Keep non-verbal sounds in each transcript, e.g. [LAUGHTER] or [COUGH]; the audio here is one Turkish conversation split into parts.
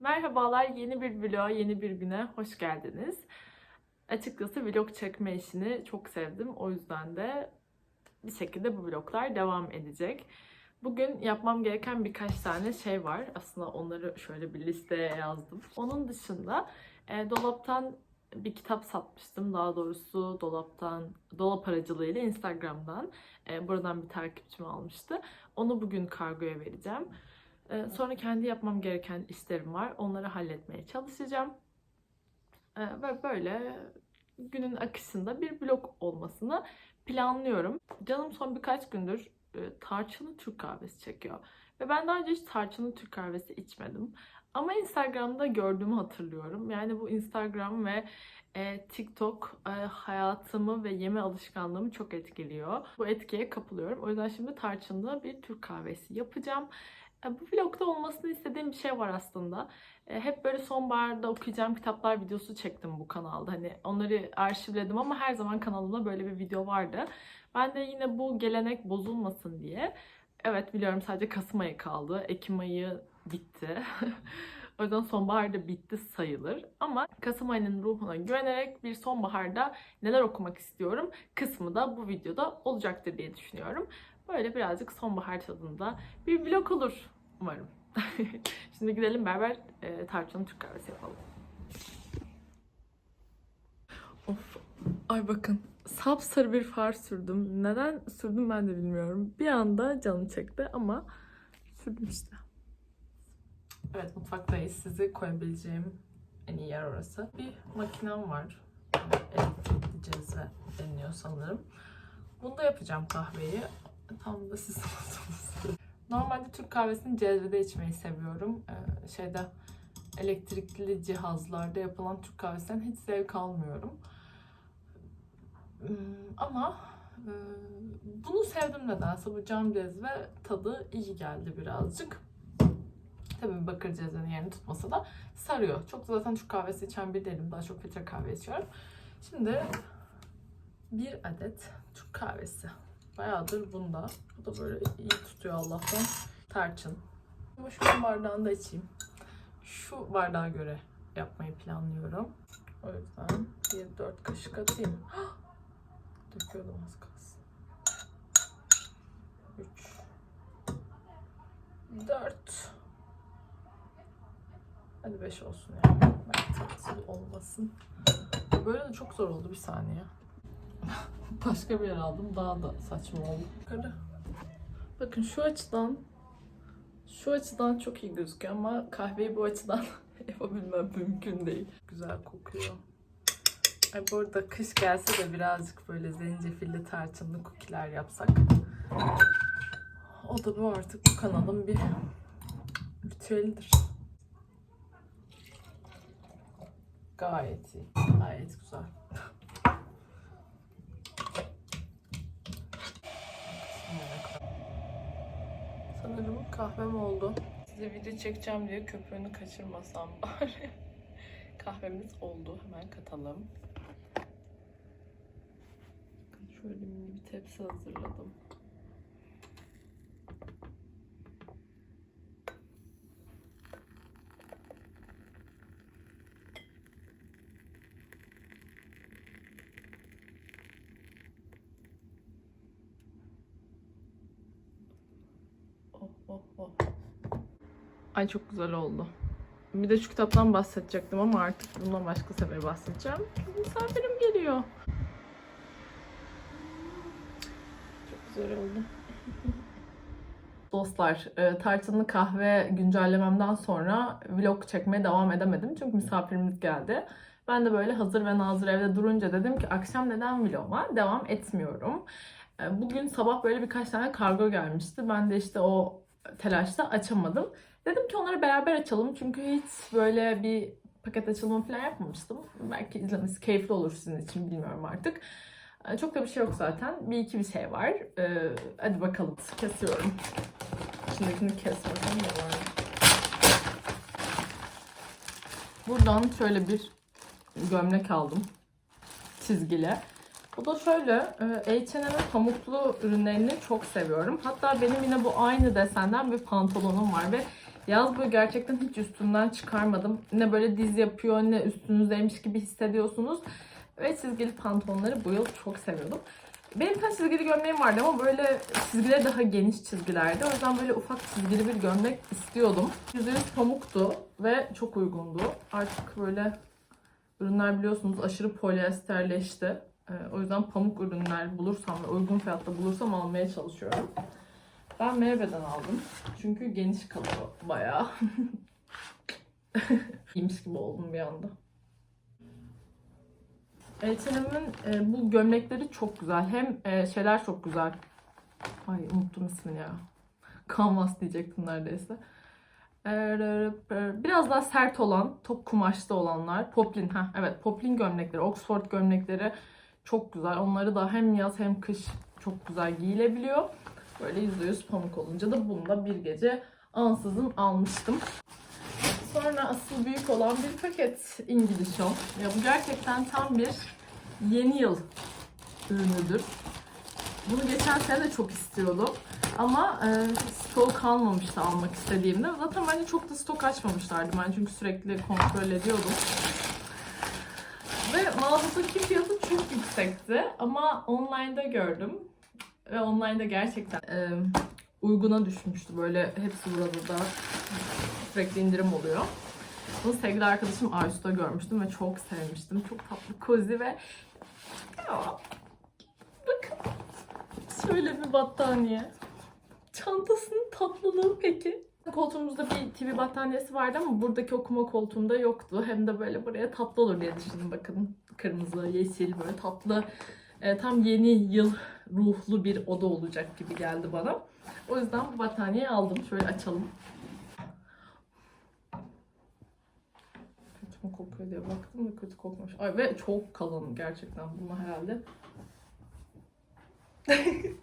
Merhabalar, yeni bir vloga, yeni bir güne hoş geldiniz. Açıkçası vlog çekme işini çok sevdim. O yüzden de bir şekilde bu vloglar devam edecek. Bugün yapmam gereken birkaç tane şey var. Aslında onları şöyle bir listeye yazdım. Onun dışında e, dolaptan bir kitap satmıştım. Daha doğrusu dolaptan, dolap aracılığıyla Instagram'dan. E, buradan bir takipçim almıştı. Onu bugün kargoya vereceğim. Ee, Sonra kendi yapmam gereken işlerim var. Onları halletmeye çalışacağım. Ee, Ve böyle günün akışında bir vlog olmasını planlıyorum. Canım son birkaç gündür e, tarçınlı Türk kahvesi çekiyor. Ve ben daha önce hiç tarçınlı Türk kahvesi içmedim. Ama Instagram'da gördüğümü hatırlıyorum. Yani bu Instagram ve e, TikTok e, hayatımı ve yeme alışkanlığımı çok etkiliyor. Bu etkiye kapılıyorum. O yüzden şimdi tarçınlı bir Türk kahvesi yapacağım. Bu vlogda olmasını istediğim bir şey var aslında. E, Hep böyle sonbaharda okuyacağım kitaplar videosu çektim bu kanalda. Hani onları arşivledim ama her zaman kanalımda böyle bir video vardı. Ben de yine bu gelenek bozulmasın diye. Evet biliyorum sadece Kasım ayı kaldı. Ekim ayı bitti. [LAUGHS] o yüzden sonbahar da bitti sayılır. Ama Kasım ayının ruhuna güvenerek bir sonbaharda neler okumak istiyorum kısmı da bu videoda olacaktır diye düşünüyorum. Böyle birazcık sonbahar tadında bir vlog olur umarım. [LAUGHS] Şimdi gidelim beraber e, tarçınlı Türk kahvesi yapalım. Of. Ay bakın sapsarı bir far sürdüm. Neden sürdüm ben de bilmiyorum. Bir anda canım çekti ama sürdüm işte. Evet mutfaktayız. Sizi koyabileceğim en iyi yer orası. Bir makinem var. Elektrikli cezve deniliyor sanırım. Bunda yapacağım kahveyi. Tam da siz [LAUGHS] oldunuz. Normalde Türk kahvesini cezvede içmeyi seviyorum. Ee, şeyde elektrikli cihazlarda yapılan Türk kahvesinden hiç zevk almıyorum. Hmm, Ama e, bunu sevdim nedense. Bu cam cezve tadı iyi geldi birazcık. Tabii bakır cezvenin yerini tutmasa da sarıyor. Çok da zaten Türk kahvesi içen bir değilim. Daha çok filtre kahve içiyorum. Şimdi bir adet Türk kahvesi. Bayağıdır bunda. Bu da böyle iyi tutuyor Allah'tan. Tarçın. Ama şu bardağını da içeyim. Şu bardağa göre yapmayı planlıyorum. O yüzden bir dört kaşık atayım. [GASPS] Döküyordum az kalsın. Üç. Dört. Hadi beş olsun yani. Belki tatsız olmasın. Böyle de çok zor oldu bir saniye. [LAUGHS] Başka bir yer aldım. Daha da saçma oldu. Yukarı. Bakın şu açıdan şu açıdan çok iyi gözüküyor ama kahveyi bu açıdan [LAUGHS] yapabilmem mümkün değil. Güzel kokuyor. Ay bu arada kış gelse de birazcık böyle zencefilli tarçınlı kukiler yapsak. O da bu artık bu kanalın bir ritüelidir. Gayet iyi. Gayet güzel. Sanırım kahvem oldu. Size video çekeceğim diye köpüğünü kaçırmasam bari. [LAUGHS] Kahvemiz oldu. Hemen katalım. Şöyle bir tepsi hazırladım. Ay çok güzel oldu. Bir de şu kitaptan bahsedecektim ama artık bundan başka sefer bahsedeceğim. Misafirim geliyor. Çok güzel oldu. [LAUGHS] Dostlar, e, tarçınlı kahve güncellememden sonra vlog çekmeye devam edemedim. Çünkü misafirimiz geldi. Ben de böyle hazır ve nazır evde durunca dedim ki akşam neden vloguma devam etmiyorum. E, Bugün sabah böyle birkaç tane kargo gelmişti. Ben de işte o telaşta açamadım. Dedim ki onları beraber açalım çünkü hiç böyle bir paket açılımı falan yapmamıştım. Belki izlemesi keyifli olur sizin için bilmiyorum artık. Ee, Çok da bir şey yok zaten. Bir iki bir şey var. Ee, hadi bakalım. Kesiyorum. İçindekini kesmesem de var. Buradan şöyle bir gömlek aldım. Çizgili. Bu da şöyle, e, H&M'in pamuklu ürünlerini çok seviyorum. Hatta benim yine bu aynı desenden bir pantolonum var ve Yaz boyu gerçekten hiç üstünden çıkarmadım. Ne böyle diz yapıyor ne üstünüzdeymiş gibi hissediyorsunuz. Ve çizgili pantolonları bu yıl çok seviyordum. Benim bir tane çizgili gömleğim vardı ama böyle çizgileri daha geniş çizgilerdi. O yüzden böyle ufak çizgili bir gömlek istiyordum. %100 pamuktu ve çok uygundu. Artık böyle ürünler biliyorsunuz aşırı polyesterleşti. Ee, o yüzden pamuk ürünler bulursam ve uygun fiyatta bulursam almaya çalışıyorum. Ben meyveden aldım. Çünkü geniş kalıyor bayağı. [LAUGHS] İyiymiş gibi oldum bir anda. H&M'in e, bu gömlekleri çok güzel. Hem e, şeyler çok güzel. Ay unuttum ismini ya. Canvas diyecektim neredeyse. E, Biraz daha sert olan, top kumaşlı olanlar. Poplin, ha evet poplin gömlekleri, Oxford gömlekleri çok güzel. Onları da hem yaz hem kış çok güzel giyilebiliyor. Böyle %100 pamuk olunca da bunu da bir gece ansızın almıştım. Sonra asıl büyük olan bir paket İngiliz Home. Ya bu gerçekten tam bir yeni yıl ürünüdür. Bunu geçen sene de çok istiyordum. Ama e, stok kalmamıştı almak istediğimde. Zaten bence çok da stok açmamışlardı. Ben çünkü sürekli kontrol ediyordum. Ve mağazadaki fiyatı çok yüksekti. Ama online'da gördüm. Ve online'da gerçekten e, uyguna düşmüştü. Böyle hepsi burada da sürekli indirim oluyor. Bunu sevgili arkadaşım Aysu'da görmüştüm ve çok sevmiştim. Çok tatlı, cozy ve ya, bakın şöyle bir battaniye. Çantasının tatlılığı peki. Koltuğumuzda bir TV battaniyesi vardı ama buradaki okuma koltuğumda yoktu. Hem de böyle buraya tatlı olur diye düşündüm. Bakın kırmızı, yeşil böyle tatlı. e, tam yeni yıl ruhlu bir oda olacak gibi geldi bana. O yüzden bu battaniyeyi aldım. Şöyle açalım. Kötü mü kokuyor diye baktım da kötü kokmuş. Ay ve çok kalın gerçekten. Bunu herhalde [LAUGHS] evet.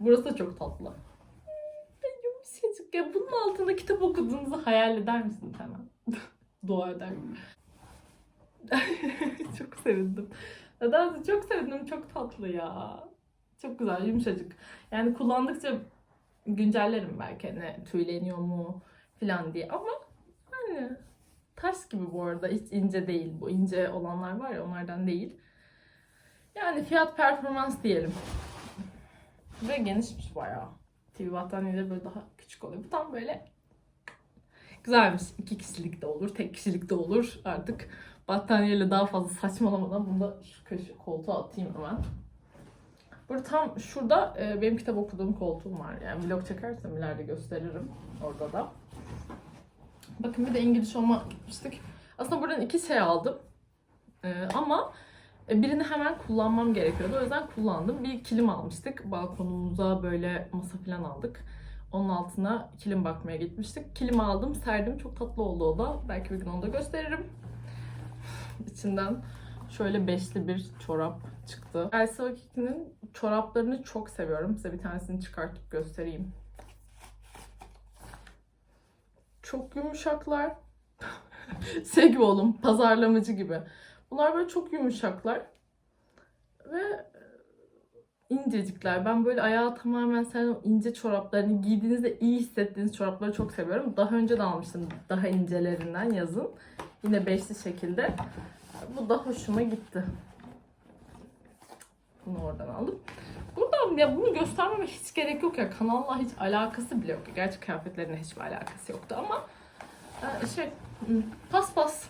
Burası da çok tatlı. Yumuşacık ya. Bunun altında kitap okuduğunuzu hayal eder misiniz hemen? [LAUGHS] Dua eder [LAUGHS] çok sevindim. Nedense çok sevindim. Çok tatlı ya. Çok güzel, yumuşacık. Yani kullandıkça güncellerim belki hani tüyleniyor mu falan diye ama hani taş gibi bu arada hiç ince değil bu ince olanlar var ya onlardan değil. Yani fiyat performans diyelim. Ve genişmiş bayağı. TV battaniyeleri böyle daha küçük oluyor. Bu tam böyle güzelmiş. İki kişilik de olur, tek kişilik de olur. Artık battaniyeyle daha fazla saçmalamadan bunu da şu köşe koltuğa atayım hemen. Burada tam şurada e, benim kitap okuduğum koltuğum var. Yani vlog çekersem ileride gösteririm orada da. Bakın bir de İngiliz Home'a gitmiştik. Aslında buradan iki şey aldım. E, ama e, birini hemen kullanmam gerekiyordu. O yüzden kullandım. Bir kilim almıştık. Balkonumuza böyle masa falan aldık. Onun altına kilim bakmaya gitmiştik. Kilim aldım, serdim. Çok tatlı oldu o da. Belki bir gün onu da gösteririm. İçinden şöyle beşli bir çorap çıktı. Elsa Okiki'nin çoraplarını çok seviyorum. Size bir tanesini çıkartıp göstereyim. Çok yumuşaklar. [LAUGHS] şey gibi oğlum, pazarlamacı gibi. Bunlar böyle çok yumuşaklar. Ve incecikler. Ben böyle ayağı tamamen sen o ince çoraplarını giydiğinizde iyi hissettiğiniz çorapları çok seviyorum. Daha önce de almıştım daha incelerinden yazın. Yine beşli şekilde. Bu da hoşuma gitti. Bunu oradan aldım. Buradan ya bunu göstermeme hiç gerek yok ya. Kanalla hiç alakası bile yok. Gerçi kıyafetlerine hiçbir alakası yoktu ama e, şey paspas.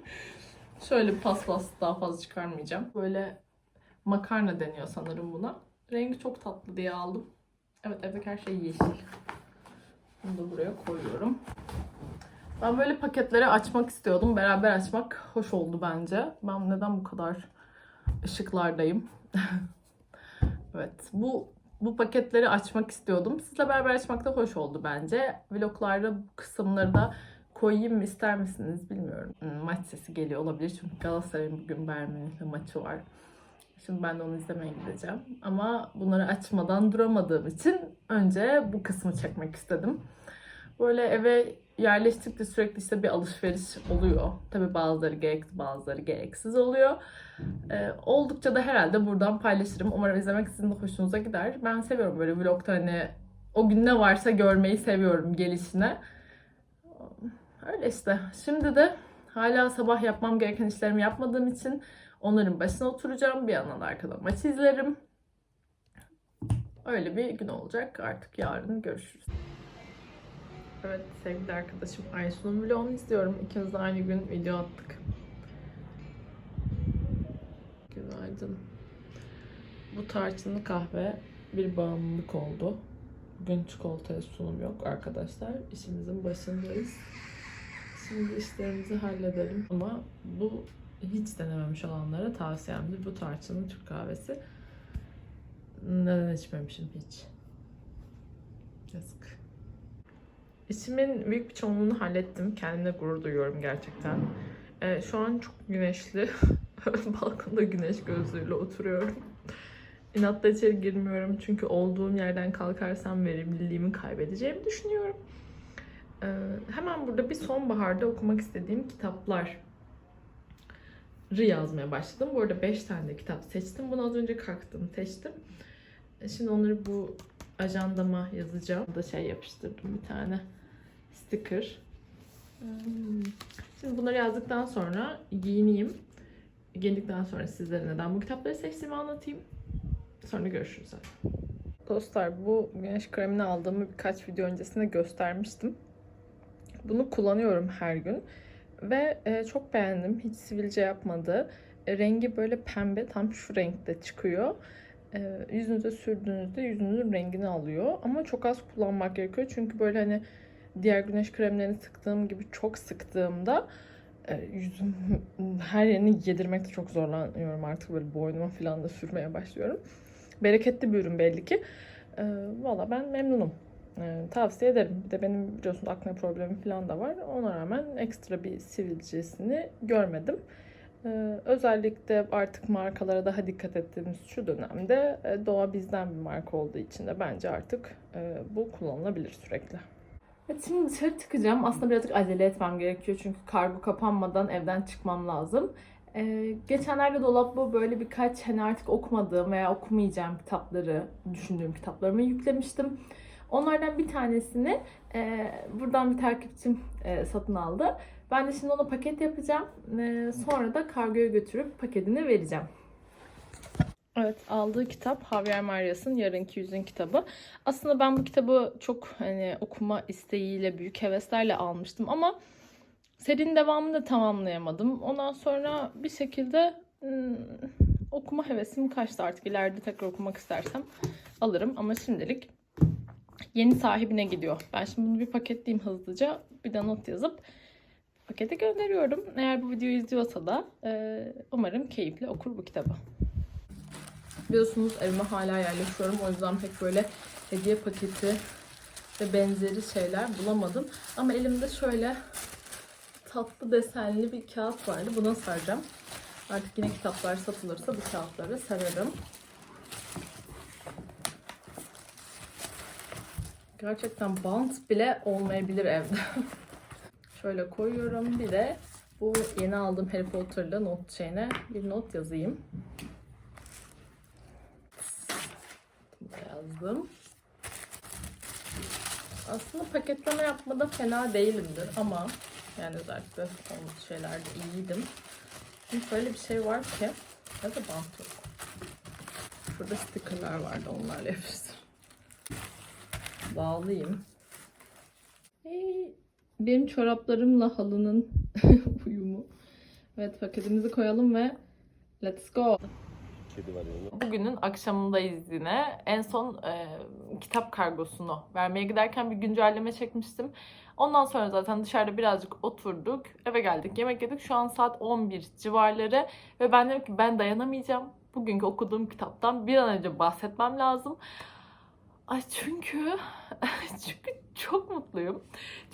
[LAUGHS] Şöyle paspas daha fazla çıkarmayacağım. Böyle makarna deniyor sanırım buna. Rengi çok tatlı diye aldım. Evet evdeki her şey yeşil. Bunu da buraya koyuyorum. Ben böyle paketleri açmak istiyordum. Beraber açmak hoş oldu bence. Ben neden bu kadar ışıklardayım? [LAUGHS] evet bu bu paketleri açmak istiyordum. Sizle beraber açmak da hoş oldu bence. Vloglarda bu kısımları da koyayım mı ister misiniz bilmiyorum. Hmm, Maç sesi geliyor olabilir çünkü Galatasaray'ın bugün Bayern Münih'le maçı var. Şimdi ben de onu izlemeye gideceğim. Ama bunları açmadan duramadığım için önce bu kısmı çekmek istedim. Böyle eve yerleştikçe sürekli işte bir alışveriş oluyor. Tabi bazıları gerekli bazıları gereksiz oluyor. Ee, oldukça da herhalde buradan paylaşırım. Umarım izlemek sizin de hoşunuza gider. Ben seviyorum böyle vlogta hani o gün ne varsa görmeyi seviyorum gelişine. Öyle işte. Şimdi de hala sabah yapmam gereken işlerimi yapmadığım için onların başına oturacağım. Bir yandan da arkadan maç izlerim. Öyle bir gün olacak. Artık yarın görüşürüz. Evet sevgili arkadaşım Aysun'un vlogunu izliyorum. İkimiz de aynı gün video attık. Günaydın. Bu tarçınlı kahve bir bağımlılık oldu. Bugün çikolataya sunum yok arkadaşlar. İşimizin başındayız. Şimdi işlerimizi halledelim. Ama bu hiç denememiş olanlara tavsiyemdir. Bu tarçınlı Türk kahvesi. Neden içmemişim hiç? Yazık. İşimin büyük bir çoğunluğunu hallettim. Kendimle gurur duyuyorum gerçekten. Ee, şu an çok güneşli. [LAUGHS] Balkonda güneş gözlüğüyle oturuyorum. İnatla içeri girmiyorum çünkü olduğum yerden kalkarsam verimliliğimi kaybedeceğimi düşünüyorum. Ee, hemen burada bir sonbaharda okumak istediğim kitaplar yazmaya başladım. Bu arada 5 tane de kitap seçtim. Bunu az önce kalktım, seçtim. E, Şimdi onları bu ajandama yazacağım. Burada şey yapıştırdım bir tane sticker. Hmm. Şimdi bunları yazdıktan sonra giyineyim. Giyindikten sonra sizlere neden bu kitapları seçtiğimi anlatayım. Sonra görüşürüz zaten. Dostlar bu güneş kremini aldığımı birkaç video öncesinde göstermiştim. Bunu kullanıyorum her gün. Ve e, çok beğendim. Hiç sivilce yapmadı. E, rengi böyle pembe. Tam şu renkte çıkıyor. E, yüzünüze sürdüğünüzde yüzünüzün rengini alıyor. Ama çok az kullanmak gerekiyor. Çünkü böyle hani diğer güneş kremlerini sıktığım gibi çok sıktığımda e, yüzüm [LAUGHS] her yerini yedirmekte çok zorlanıyorum artık böyle boynuma falan da sürmeye başlıyorum. Bereketli bir ürün belli ki. E, Valla ben memnunum. E, tavsiye ederim. Bir de benim biliyorsunuz akne problemi falan da var. Ona rağmen ekstra bir sivilcesini görmedim. E, özellikle artık markalara daha dikkat ettiğimiz şu dönemde e, Doğa bizden bir marka olduğu için de bence artık e, bu kullanılabilir sürekli. Evet, şimdi dışarı çıkacağım. Aslında birazcık acele etmem gerekiyor çünkü kargo kapanmadan evden çıkmam lazım. Ee, geçenlerde dolapta böyle birkaç hani artık okumadığım veya okumayacağım kitapları, düşündüğüm kitaplarımı yüklemiştim. Onlardan bir tanesini e, buradan bir takipçim e, satın aldı. Ben de şimdi ona paket yapacağım. E, sonra da kargoya götürüp paketini vereceğim. Evet aldığı kitap Javier Marias'ın Yarınki Yüzün kitabı. Aslında ben bu kitabı çok hani okuma isteğiyle, büyük heveslerle almıştım ama serinin devamını da tamamlayamadım. Ondan sonra bir şekilde hmm, okuma hevesim kaçtı artık. İleride tekrar okumak istersem alırım ama şimdilik yeni sahibine gidiyor. Ben şimdi bunu bir paketleyeyim hızlıca. Bir de not yazıp pakete gönderiyorum. Eğer bu videoyu izliyorsa da e, umarım keyifle okur bu kitabı. Biliyorsunuz evime hala yerleşiyorum. O yüzden pek böyle hediye paketi ve benzeri şeyler bulamadım. Ama elimde şöyle tatlı desenli bir kağıt vardı. Buna saracağım. Artık yine kitaplar satılırsa bu kağıtları sararım. Gerçekten bant bile olmayabilir evde. [LAUGHS] şöyle koyuyorum. Bir de bu yeni aldığım Harry Potter'la not şeyine bir not yazayım. yazdım. Aslında paketleme yapmada fena değilimdir ama yani özellikle son şeylerde iyiydim. Şimdi şöyle bir şey var ki ya da bant yok. Burada stickerlar vardı onlarla yapıştır. Bağlayayım. Hey, benim çoraplarımla halının [LAUGHS] uyumu. Evet paketimizi koyalım ve let's go. Kedi var yanında. Bugünün akşamındayız yine. En son e, kitap kargosunu vermeye giderken bir güncelleme çekmiştim. Ondan sonra zaten dışarıda birazcık oturduk. Eve geldik, yemek yedik. Şu an saat 11 civarları. Ve ben dedim ki ben dayanamayacağım. Bugünkü okuduğum kitaptan bir an önce bahsetmem lazım. Ay çünkü [LAUGHS] çünkü çok mutluyum.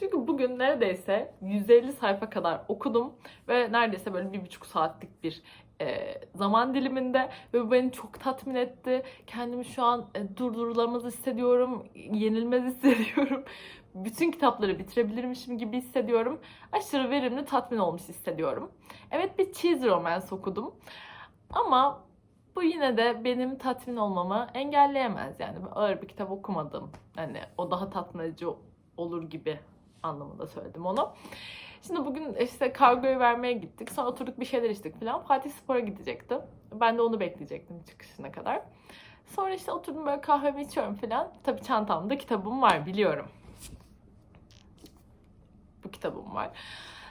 Çünkü bugün neredeyse 150 sayfa kadar okudum ve neredeyse böyle bir buçuk saatlik bir e, zaman diliminde ve bu beni çok tatmin etti. Kendimi şu an e, durdurulamaz hissediyorum, yenilmez [LAUGHS] hissediyorum. Bütün kitapları bitirebilirmişim gibi hissediyorum. Aşırı verimli, tatmin olmuş hissediyorum. Evet bir cheesy romance okudum. Ama Bu yine de benim tatmin olmamı engelleyemez yani. Ben ağır bir kitap okumadım. Hani o daha tatmin edici olur gibi anlamında söyledim onu. Şimdi bugün işte kargoyu vermeye gittik. Sonra oturduk bir şeyler içtik falan. Fatih Spor'a gidecekti. Ben de onu bekleyecektim çıkışına kadar. Sonra işte oturdum böyle kahvemi içiyorum falan. Tabii çantamda kitabım var biliyorum. Bu kitabım var.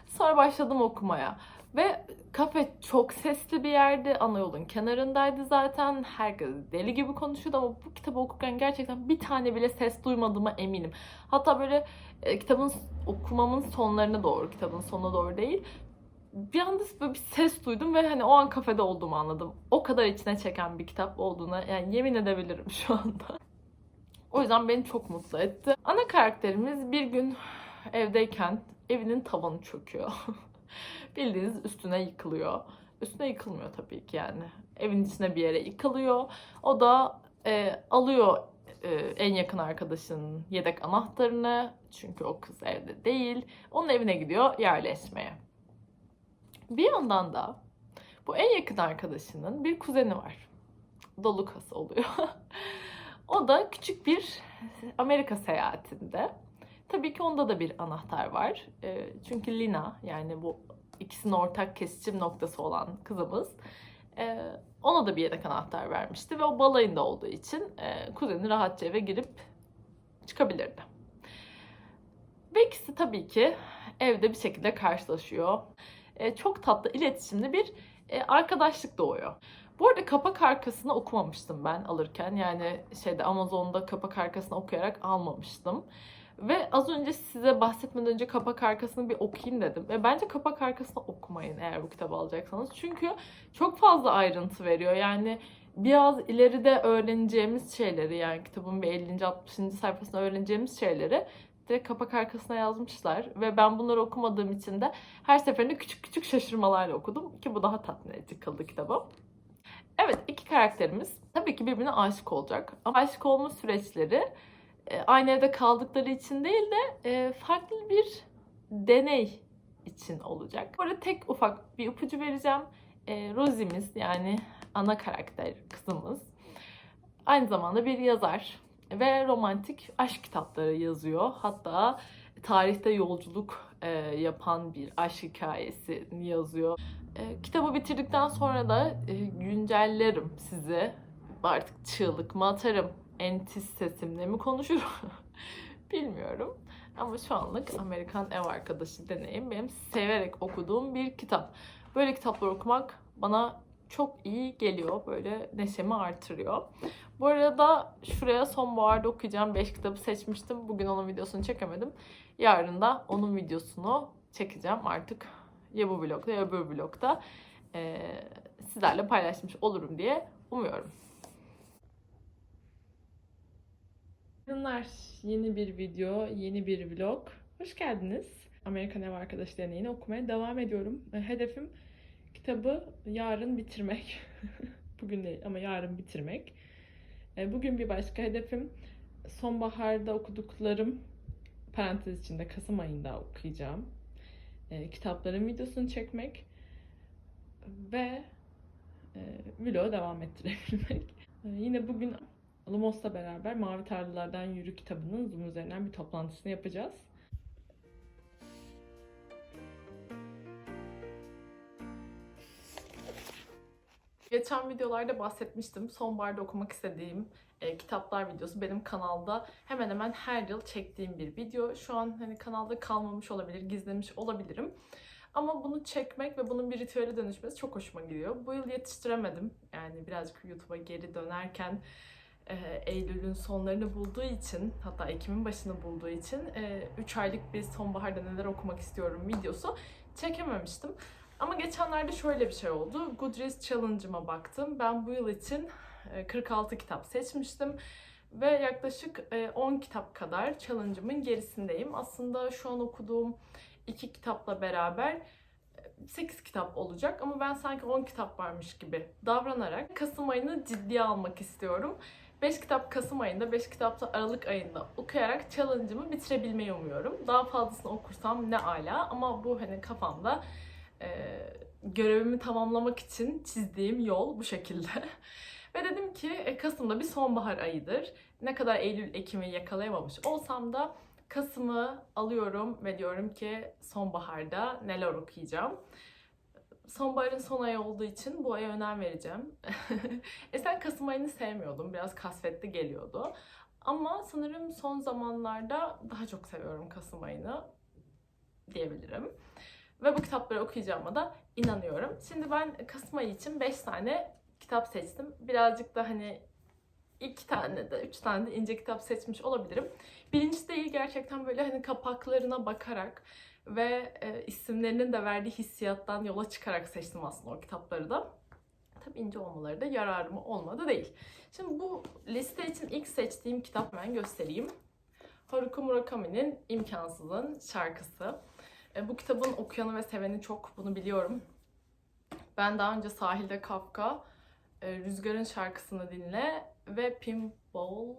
Sonra başladım okumaya. Ve kafe çok sesli bir yerdi. Ana yolun kenarındaydı zaten. Herkes deli gibi konuşuyordu ama bu kitabı okurken gerçekten bir tane bile ses duymadığıma eminim. Hatta böyle e, kitabın okumamın sonlarına doğru, kitabın sonuna doğru değil. Bir anda böyle bir ses duydum ve hani o an kafede olduğumu anladım. O kadar içine çeken bir kitap olduğuna yani yemin edebilirim şu anda. O yüzden beni çok mutlu etti. Ana karakterimiz bir gün evdeyken evinin tavanı çöküyor. [LAUGHS] Bildiğiniz üstüne yıkılıyor. Üstüne yıkılmıyor tabii ki yani. Evin içine bir yere yıkılıyor. O da e, alıyor e, en yakın arkadaşının yedek anahtarını. Çünkü o kız evde değil. Onun evine gidiyor yerleşmeye. Bir yandan da bu en yakın arkadaşının bir kuzeni var. Lucas oluyor. [LAUGHS] o da küçük bir Amerika seyahatinde. Tabii ki onda da bir anahtar var. E, çünkü Lina yani bu ikisinin ortak kesişim noktası olan kızımız e, ona da bir yedek anahtar vermişti ve o balayında olduğu için e, kuzeni rahatça eve girip çıkabilirdi. Ve ikisi tabii ki evde bir şekilde karşılaşıyor. E, çok tatlı iletişimli bir e, arkadaşlık doğuyor. Bu arada kapak arkasını okumamıştım ben alırken. Yani şeyde Amazon'da kapak arkasını okuyarak almamıştım. Ve az önce size bahsetmeden önce kapak arkasını bir okuyayım dedim. Ve bence kapak arkasını okumayın eğer bu kitabı alacaksanız. Çünkü çok fazla ayrıntı veriyor. Yani biraz ileride öğreneceğimiz şeyleri yani kitabın bir 50. 60. sayfasında öğreneceğimiz şeyleri direkt kapak arkasına yazmışlar. Ve ben bunları okumadığım için de her seferinde küçük küçük şaşırmalarla okudum. Ki bu daha tatmin edici kaldı kitaba. Evet iki karakterimiz tabii ki birbirine aşık olacak. Ama aşık olma süreçleri aynı evde kaldıkları için değil de e, farklı bir deney için olacak. Burada tek ufak bir ipucu vereceğim. E, Rosie'miz yani ana karakter kızımız aynı zamanda bir yazar ve romantik aşk kitapları yazıyor. Hatta tarihte yolculuk e, yapan bir aşk hikayesini yazıyor. E, kitabı bitirdikten sonra da e, güncellerim sizi. Artık çığlık mı atarım, entis sesimle mi konuşurum [LAUGHS] bilmiyorum. Ama şu anlık Amerikan Ev Arkadaşı deneyim benim severek okuduğum bir kitap. Böyle kitaplar okumak bana çok iyi geliyor. Böyle neşemi artırıyor. Bu arada şuraya sonbaharda okuyacağım 5 kitabı seçmiştim. Bugün onun videosunu çekemedim. Yarın da onun videosunu çekeceğim artık. Ya bu vlogda ya öbür vlogda ee, sizlerle paylaşmış olurum diye umuyorum. Günler yeni bir video, yeni bir vlog. Hoş geldiniz. Amerikan Ev Arkadaşı deneyini okumaya devam ediyorum. E, Hedefim kitabı yarın bitirmek. [LAUGHS] Bugün değil ama yarın bitirmek. E, Bugün bir başka hedefim sonbaharda okuduklarım parantez içinde Kasım ayında okuyacağım. E, kitapların videosunu çekmek ve vlogu devam ettirebilmek. Yine bugün Lumos'la beraber Mavi Tarlalardan Yürü kitabının Zoom üzerinden bir toplantısını yapacağız. Geçen videolarda bahsetmiştim. Sonbaharda okumak istediğim e, kitaplar videosu benim kanalda hemen hemen her yıl çektiğim bir video. Şu an hani kanalda kalmamış olabilir, gizlemiş olabilirim. Ama bunu çekmek ve bunun bir ritüele dönüşmesi çok hoşuma gidiyor. Bu yıl yetiştiremedim. Yani birazcık YouTube'a geri dönerken Eylül'ün sonlarını bulduğu için hatta Ekim'in başını bulduğu için 3 aylık bir sonbaharda neler okumak istiyorum videosu çekememiştim. Ama geçenlerde şöyle bir şey oldu. Goodreads Challenge'ıma baktım. Ben bu yıl için e, 46 kitap seçmiştim. Ve yaklaşık e, 10 kitap kadar challenge'ımın gerisindeyim. Aslında şu an okuduğum iki kitapla beraber e, 8 kitap olacak ama ben sanki 10 kitap varmış gibi davranarak Kasım ayını ciddiye almak istiyorum. 5 kitap Kasım ayında, 5 kitap da Aralık ayında okuyarak challenge'ımı bitirebilmeyi umuyorum. Daha fazlasını okursam ne ala ama bu hani kafamda e, görevimi tamamlamak için çizdiğim yol bu şekilde. [LAUGHS] Ve dedim ki e, Kasım'da bir sonbahar ayıdır. Ne kadar Eylül, Ekim'i yakalayamamış olsam da Kasım'ı alıyorum ve diyorum ki sonbaharda neler okuyacağım. Sonbaharın son ayı olduğu için bu aya önem vereceğim. [LAUGHS] Esen Kasım ayını sevmiyordum. Biraz kasvetli geliyordu. Ama sanırım son zamanlarda daha çok seviyorum Kasım ayını diyebilirim. Ve bu kitapları okuyacağıma da inanıyorum. Şimdi ben Kasım ayı için 5 tane kitap seçtim. Birazcık da hani iki tane de, üç tane de ince kitap seçmiş olabilirim. Birinci değil gerçekten böyle hani kapaklarına bakarak ve e, isimlerinin de verdiği hissiyattan yola çıkarak seçtim aslında o kitapları da. Tabii ince olmaları da yararıma olmadı değil. Şimdi bu liste için ilk seçtiğim kitap ben göstereyim. Haruki Murakami'nin İmkansız'ın şarkısı. E, bu kitabın okuyanı ve seveni çok, bunu biliyorum. Ben daha önce Sahilde Kafka, e, Rüzgar'ın şarkısını dinle ve Pinball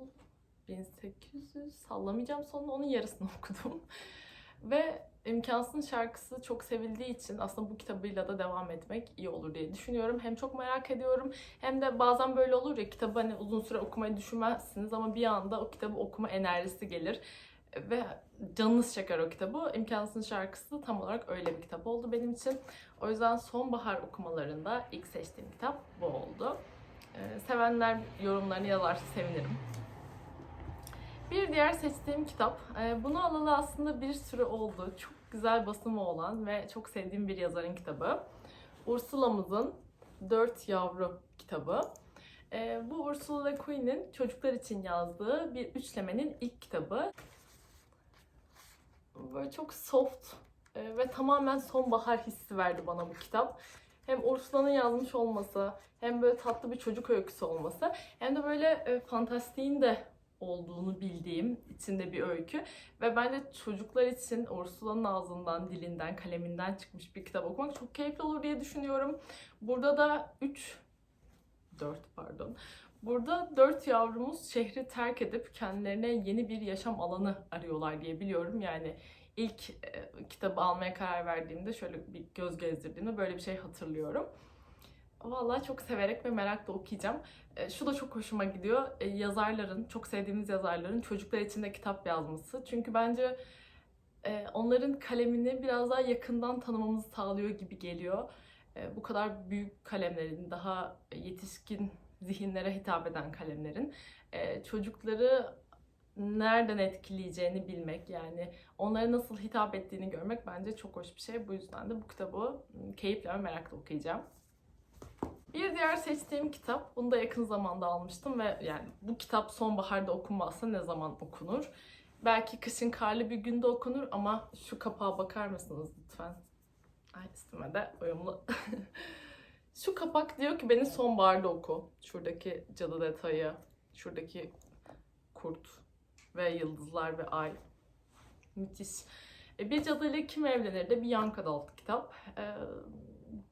1800 sallamayacağım sonunda onun yarısını [LAUGHS] okudum. ve İmkansız'ın şarkısı çok sevildiği için aslında bu kitabıyla da devam etmek iyi olur diye düşünüyorum. Hem çok merak ediyorum hem de bazen böyle olur ya kitabı hani uzun süre okumayı düşünmezsiniz ama bir anda o kitabı okuma enerjisi gelir ve canınız çeker o kitabı. İmkansızın şarkısı tam olarak öyle bir kitap oldu benim için. O yüzden sonbahar okumalarında ilk seçtiğim kitap bu oldu. Ee, sevenler yorumlarını yazarsa sevinirim. Bir diğer seçtiğim kitap, e, bunu alalı aslında bir süre oldu. Çok güzel basımı olan ve çok sevdiğim bir yazarın kitabı. Ursula'mızın Dört Yavru kitabı. E, bu Ursula Le Guin'in çocuklar için yazdığı bir üçlemenin ilk kitabı. Böyle çok soft e, ve tamamen sonbahar hissi verdi bana bu kitap. Hem Ursula'nın yazmış olması, hem böyle tatlı bir çocuk öyküsü olması, hem de böyle e, fantastiğin de olduğunu bildiğim içinde bir öykü. Ve bence çocuklar için Ursula'nın ağzından, dilinden, kaleminden çıkmış bir kitap okumak çok keyifli olur diye düşünüyorum. Burada da 3, 4 pardon. Burada dört yavrumuz şehri terk edip kendilerine yeni bir yaşam alanı arıyorlar diye biliyorum. Yani ilk e, kitabı almaya karar verdiğimde şöyle bir göz gezdirdiğimde böyle bir şey hatırlıyorum. Vallahi çok severek ve merakla okuyacağım. E, şu da çok hoşuma gidiyor. E, yazarların, çok sevdiğimiz yazarların çocuklar için de kitap yazması. Çünkü bence e, onların kalemini biraz daha yakından tanımamızı sağlıyor gibi geliyor. Bu kadar büyük kalemlerin, daha yetişkin zihinlere hitap eden kalemlerin çocukları nereden etkileyeceğini bilmek yani onlara nasıl hitap ettiğini görmek bence çok hoş bir şey. Bu yüzden de bu kitabı keyifle ve merakla okuyacağım. Bir diğer seçtiğim kitap, bunu da yakın zamanda almıştım ve yani bu kitap sonbaharda okunmazsa ne zaman okunur? Belki kışın karlı bir günde okunur ama şu kapağa bakar mısınız lütfen? Ay üstüme de uyumlu. [LAUGHS] şu kapak diyor ki beni sonbaharda oku. Şuradaki cadı detayı, şuradaki kurt ve yıldızlar ve ay. Müthiş. E, bir cadıyla kim evlenir de bir Young Adult kitap. E,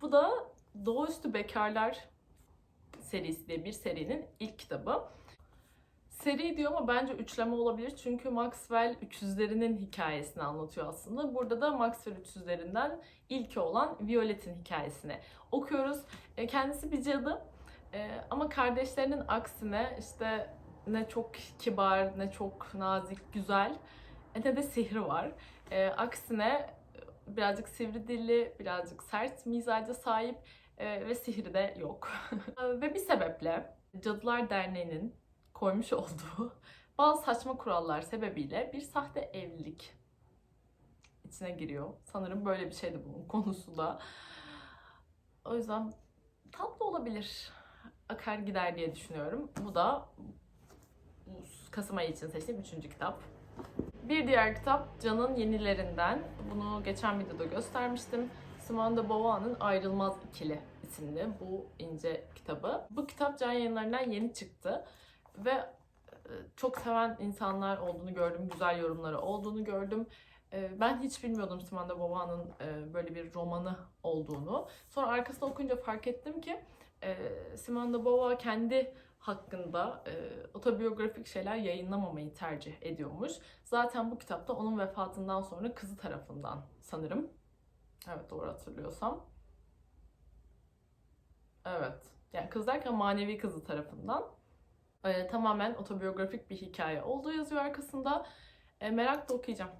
bu da Doğaüstü Bekarlar serisi diye bir serinin ilk kitabı. Seri diyor ama bence üçleme olabilir çünkü Maxwell üçüzlerinin hikayesini anlatıyor aslında. Burada da Maxwell üçüzlerinden ilki olan Violet'in hikayesini okuyoruz. E, Kendisi bir cadı E, ama kardeşlerinin aksine işte ne çok kibar, ne çok nazik, güzel e, ne de sihri var. Aksine birazcık sivri dilli, birazcık sert mizaca sahip e, ve sihri de yok. [LAUGHS] ve bir sebeple Cadılar Derneği'nin koymuş olduğu [LAUGHS] bazı saçma kurallar sebebiyle bir sahte evlilik içine giriyor. Sanırım böyle bir şeydi bunun konusu da. O yüzden tatlı olabilir. Akar gider diye düşünüyorum. Bu da Kasım ayı için seçtiğim üçüncü kitap. Bir diğer kitap Can'ın Yenilerinden. Bunu geçen videoda göstermiştim. Simone de Beauvoir'ın Ayrılmaz İkili isimli bu ince kitabı. Bu kitap Can yayınlarından yeni çıktı ve e, çok seven insanlar olduğunu gördüm, güzel yorumları olduğunu gördüm. E, Ben hiç bilmiyordum Simone de Beauvoir'ın e, böyle bir romanı olduğunu. Sonra arkasında okuyunca fark ettim ki Simone de Beauvoir kendi hakkında otobiyografik şeyler yayınlamamayı tercih ediyormuş. Zaten bu kitapta onun vefatından sonra kızı tarafından sanırım Evet doğru hatırlıyorsam. Evet. Yani kız derken manevi kızı tarafından. Ee, tamamen otobiyografik bir hikaye olduğu yazıyor arkasında. Ee, merakla okuyacağım.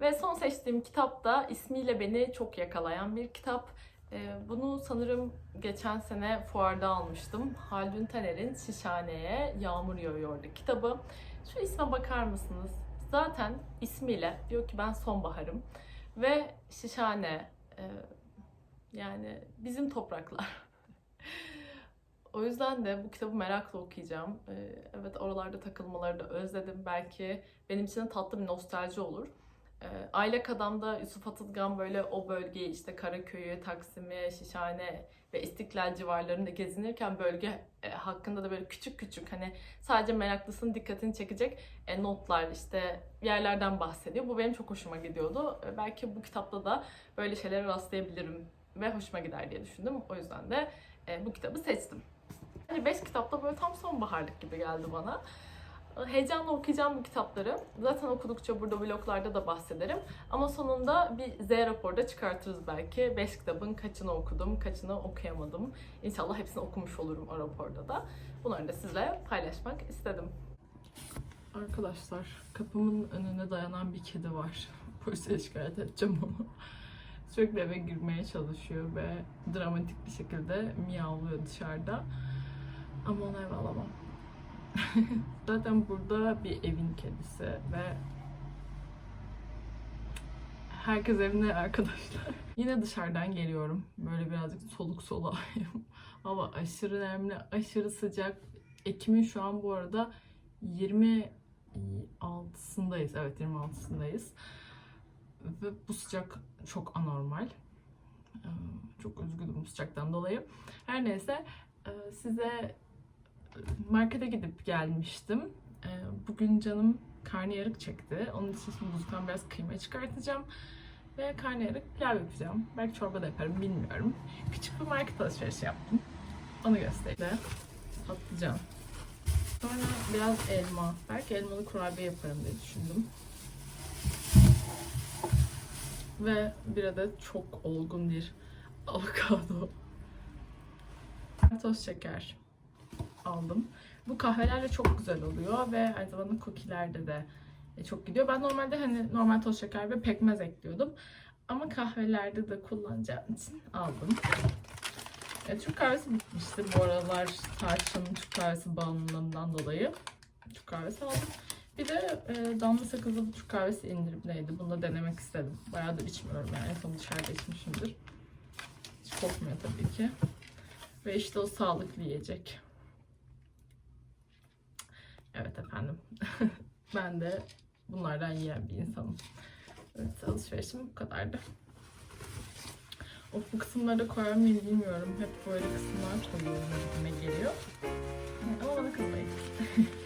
Ve son seçtiğim kitap da ismiyle beni çok yakalayan bir kitap. Ee, bunu sanırım geçen sene fuarda almıştım. Haldun Taner'in Şişhane'ye Yağmur Yağıyordu kitabı. Şu isme bakar mısınız? Zaten ismiyle diyor ki ben sonbaharım. Ve Şişhane yani bizim topraklar. o yüzden de bu kitabı merakla okuyacağım. Evet oralarda takılmaları da özledim. Belki benim için tatlı bir nostalji olur. Ee, Aylak Adam'da Yusuf Atılgan böyle o bölgeyi işte Karaköy'ü, Taksim'i, Şişhane ve İstiklal civarlarında gezinirken bölge e, hakkında da böyle küçük küçük hani sadece meraklısının dikkatini çekecek e, notlar işte yerlerden bahsediyor. Bu benim çok hoşuma gidiyordu. E, belki bu kitapta da böyle şeylere rastlayabilirim ve hoşuma gider diye düşündüm. O yüzden de bu kitabı seçtim. Hani 5 kitapta böyle tam sonbaharlık gibi geldi bana. Heyecanla okuyacağım bu kitapları. Zaten okudukça burada vloglarda da bahsederim. Ama sonunda bir Z raporda çıkartırız belki. 5 kitabın kaçını okudum, kaçını okuyamadım. İnşallah hepsini okumuş olurum o raporda da. Bunları da sizle paylaşmak istedim. Arkadaşlar kapımın önüne dayanan bir kedi var. [LAUGHS] Polise şikayet edeceğim onu. [LAUGHS] Sürekli eve girmeye çalışıyor ve dramatik bir şekilde miyavlıyor dışarıda. Ama ona ev alamam. [LAUGHS] Zaten burada bir evin kedisi ve herkes evinde arkadaşlar. [LAUGHS] Yine dışarıdan geliyorum. Böyle birazcık soluk soluğayım. [LAUGHS] Hava aşırı nemli, aşırı sıcak. Ekim'in şu an bu arada 26'sındayız. Evet 26'sındayız. Ve bu sıcak çok anormal. Ee, Çok üzgünüm bu sıcaktan dolayı. Her neyse e, size markete gidip gelmiştim. Ee, Bugün canım karnıyarık çekti. Onun için şimdi buzluktan biraz kıyma çıkartacağım. Ve karnıyarık pilav yapacağım. Belki çorba da yaparım bilmiyorum. Küçük bir market alışverişi yaptım. Onu göstereyim. Patlıcan. Sonra biraz elma. Belki elmalı kurabiye yaparım diye düşündüm. Ve bir adet çok olgun bir avokado. Toz şeker aldım. Bu kahvelerle çok güzel oluyor ve aynı zamanda cookie'lerde de çok gidiyor. Ben normalde hani normal toz şeker ve pekmez ekliyordum. Ama kahvelerde de kullanacağım için aldım. E, Türk kahvesi bitmişti bu aralar tarçın Türk kahvesi bağımlılığından dolayı. Türk kahvesi aldım. Bir de e, damla sakızlı Türk kahvesi indirimdeydi. Bunu da denemek istedim. Bayağıdır içmiyorum yani. En son dışarıda içmişimdir. Hiç kokmuyor tabii ki. Ve işte o sağlıklı yiyecek. Evet efendim. [LAUGHS] ben de bunlardan yiyen bir insanım. Evet alışverişim bu kadardı. Of bu kısımları koyar mıyım bilmiyorum. Hep böyle kısımlar koyuyorum gibime geliyor. Ama bana kızmayın. [LAUGHS]